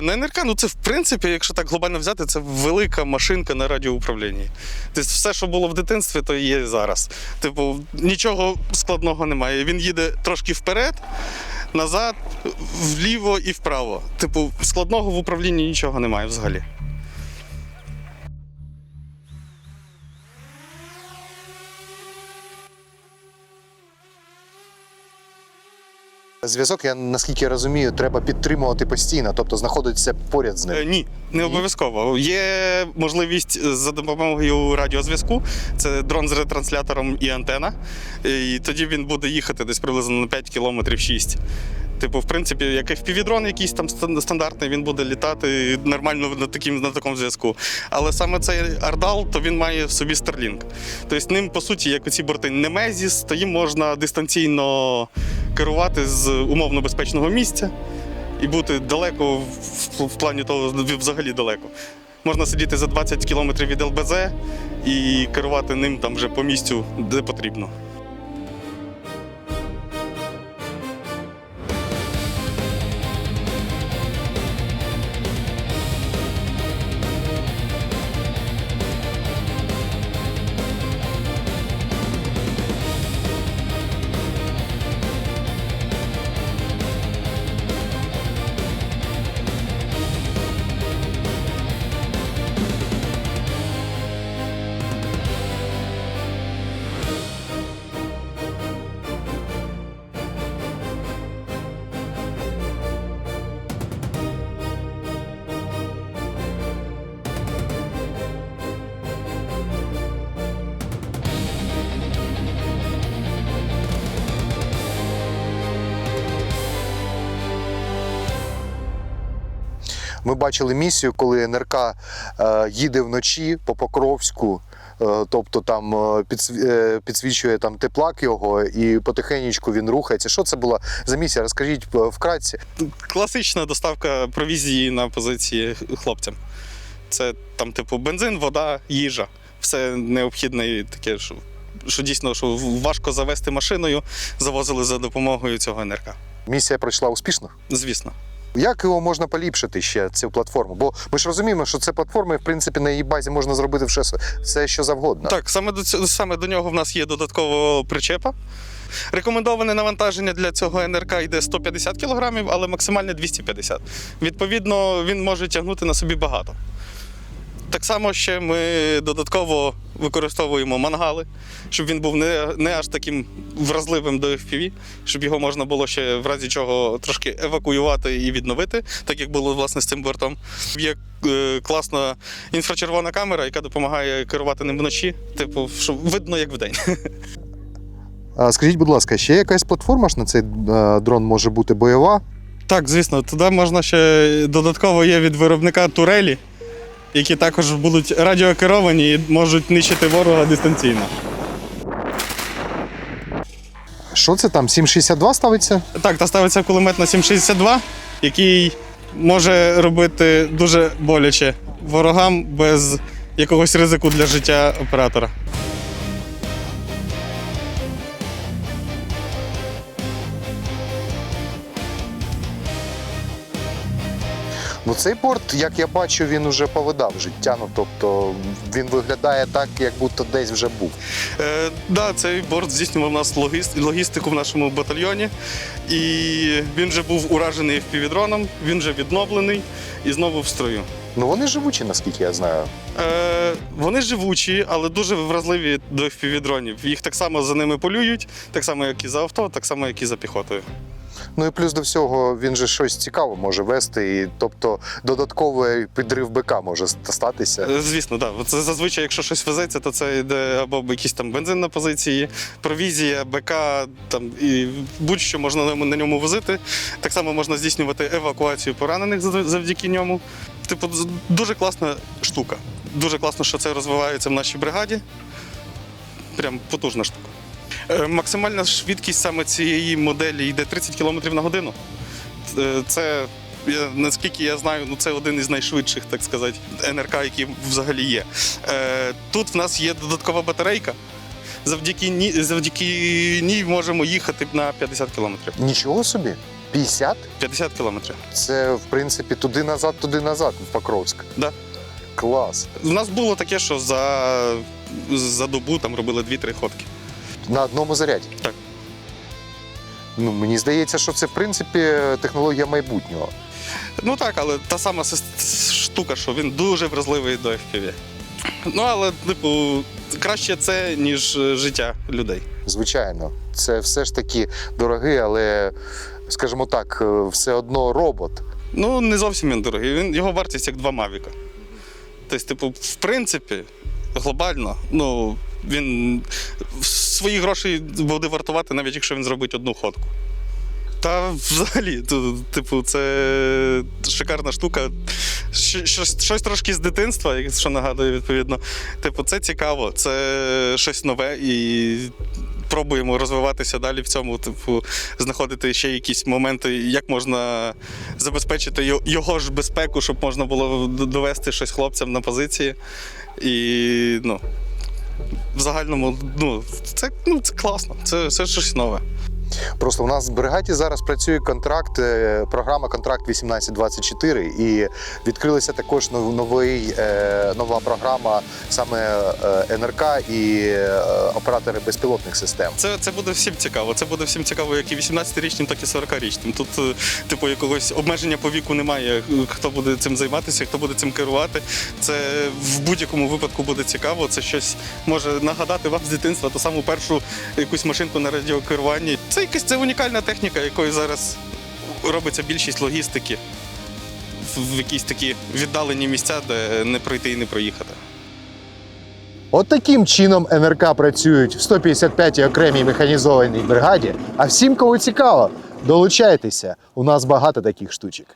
На НРК, ну це в принципі, якщо так глобально взяти, це велика машинка на радіоуправлінні. Тобто все, що було в дитинстві, то є зараз. Типу, нічого складного немає. Він їде трошки вперед, назад, вліво і вправо. Типу, складного в управлінні нічого немає взагалі. Зв'язок, я наскільки я розумію, треба підтримувати постійно, тобто знаходитися поряд з Е, ним. ні, не обов'язково. Є можливість за допомогою радіозв'язку. Це дрон з ретранслятором і антена. І тоді він буде їхати десь приблизно на 5 кілометрів 6. Типу, в принципі, як FPV-дрон якийсь там стандартний, він буде літати нормально на, таким, на такому зв'язку. Але саме цей Ардал, то він має в собі Starlink. Тобто ним, по суті, як оці борти Немезіс, то їм можна дистанційно керувати з умовно безпечного місця і бути далеко в, в, плані того, взагалі далеко. Можна сидіти за 20 кілометрів від ЛБЗ і керувати ним там вже по місцю, де потрібно. Ми бачили місію, коли НРК е, їде вночі по Покровську. е, Тобто там е, підсві- підсвічує там теплак його, і потихеньку він рухається. Що це була за місія? Розкажіть вкратці. Класична доставка провізії на позиції хлопцям. Це там, типу, бензин, вода, їжа. Все необхідне і таке, що, що дійсно що важко завести машиною, завозили за допомогою цього НРК. Місія пройшла успішно. Звісно. Як його можна поліпшити ще цю платформу? Бо ми ж розуміємо, що це платформа, і в принципі на її базі можна зробити все, все що завгодно. Так, саме до цього, саме до нього в нас є додатково причепа. Рекомендоване навантаження для цього НРК йде 150 кг, але максимальне 250. Відповідно, він може тягнути на собі багато. Так само ще ми додатково використовуємо мангали, щоб він був не, не аж таким вразливим до FPV, щоб його можна було ще в разі чого трошки евакуювати і відновити, так як було власне з цим бортом. Є е, класна інфрачервона камера, яка допомагає керувати ним вночі, типу, щоб видно як вдень. А, Скажіть, будь ласка, ще якась платформа ж на цей е, дрон може бути бойова? Так, звісно, туди можна ще додатково є від виробника турелі, які також будуть радіокеровані і можуть нищити ворога дистанційно. Що це там? 762 ставиться? Так, та ставиться кулемет на 7,62, який може робити дуже боляче ворогам без якогось ризику для життя оператора. Ну цей борт, як я бачу, він уже повидав життя. Ну тобто він виглядає так, як будто десь вже був. Е, да, цей борт здійснював у нас логіст- логістику в нашому батальйоні. І він вже був уражений FPV-дроном, він вже відновлений і знову в строю. Ну вони живучі, наскільки я знаю. Е, вони живучі, але дуже вразливі до FPV-дронів. Їх так само за ними полюють, так само, як і за авто, так само, як і за піхотою. Ну і плюс до всього він же щось цікаве може вести, і тобто додатковий підрив БК може статися. Е, Звісно, так. Да. Це зазвичай, якщо щось везеться, то це йде або якийсь там бензин на позиції, провізія, БК, там і будь-що можна на ньому- возити. Так само можна здійснювати евакуацію поранених зав- завдяки ньому. Типу, дуже класна штука. Дуже класно, що це розвивається в нашій бригаді. Прям потужна штука. Е, Максимальна швидкість саме цієї моделі йде 30 км на годину. Е, Це, я, наскільки я знаю, ну це один із найшвидших, так сказати, НРК, які взагалі є. Е, Тут в нас є додаткова батарейка. Завдяки ній, завдяки ній можемо їхати на 50 кілометрів. Нічого собі. 50? 50 кілометрів. Це, в принципі, туди-назад, туди-назад, в Покровськ. Да. Клас. У нас було таке, що за, за добу там робили 2-3 ходки. На одному заряді. Так. Ну, мені здається, що це, в принципі, технологія майбутнього. Ну так, але та сама штука, що він дуже вразливий до FPV. Ну, але, типу, краще це, ніж е, життя людей. Звичайно, це все ж таки дорогий, але, скажімо так, е, все одно робот. Ну, не зовсім він дорогий. Він, його вартість як два Мавіка. Тобто, типу, в принципі, глобально, ну, він свої гроші буде вартувати, навіть якщо він зробить одну ходку. Та взагалі, то, типу, це шикарна штука. Щось, щось трошки з дитинства, як- що нагадує, відповідно. Типу, це цікаво, це щось нове і пробуємо розвиватися далі в цьому. Типу, знаходити ще якісь моменти, як можна забезпечити його ж безпеку, щоб можна було довести щось хлопцям на позиції. І ну, в загальному, ну, це, ну, це класно, це, це щось нове. Просто у нас в бригаді зараз працює контракт, е, програма Контракт 1824, і відкрилася також нов- новий, е, нова програма саме е, НРК і оператори безпілотних систем. Це, це буде всім цікаво. Це буде всім цікаво, як і 18-річним, так і 40-річним. Тут, типу, якогось обмеження по віку немає. Хто буде цим займатися, хто буде цим керувати. Це в будь-якому випадку буде цікаво. Це щось може нагадати вам з дитинства ту саму першу якусь машинку на радіокеруванні. Це якась це унікальна техніка, якою зараз робиться більшість логістики в якісь такі віддалені місця, де не пройти і не проїхати. От таким чином НРК працюють в 155-й окремій механізованій бригаді. А всім, кого цікаво, долучайтеся. У нас багато таких штучок.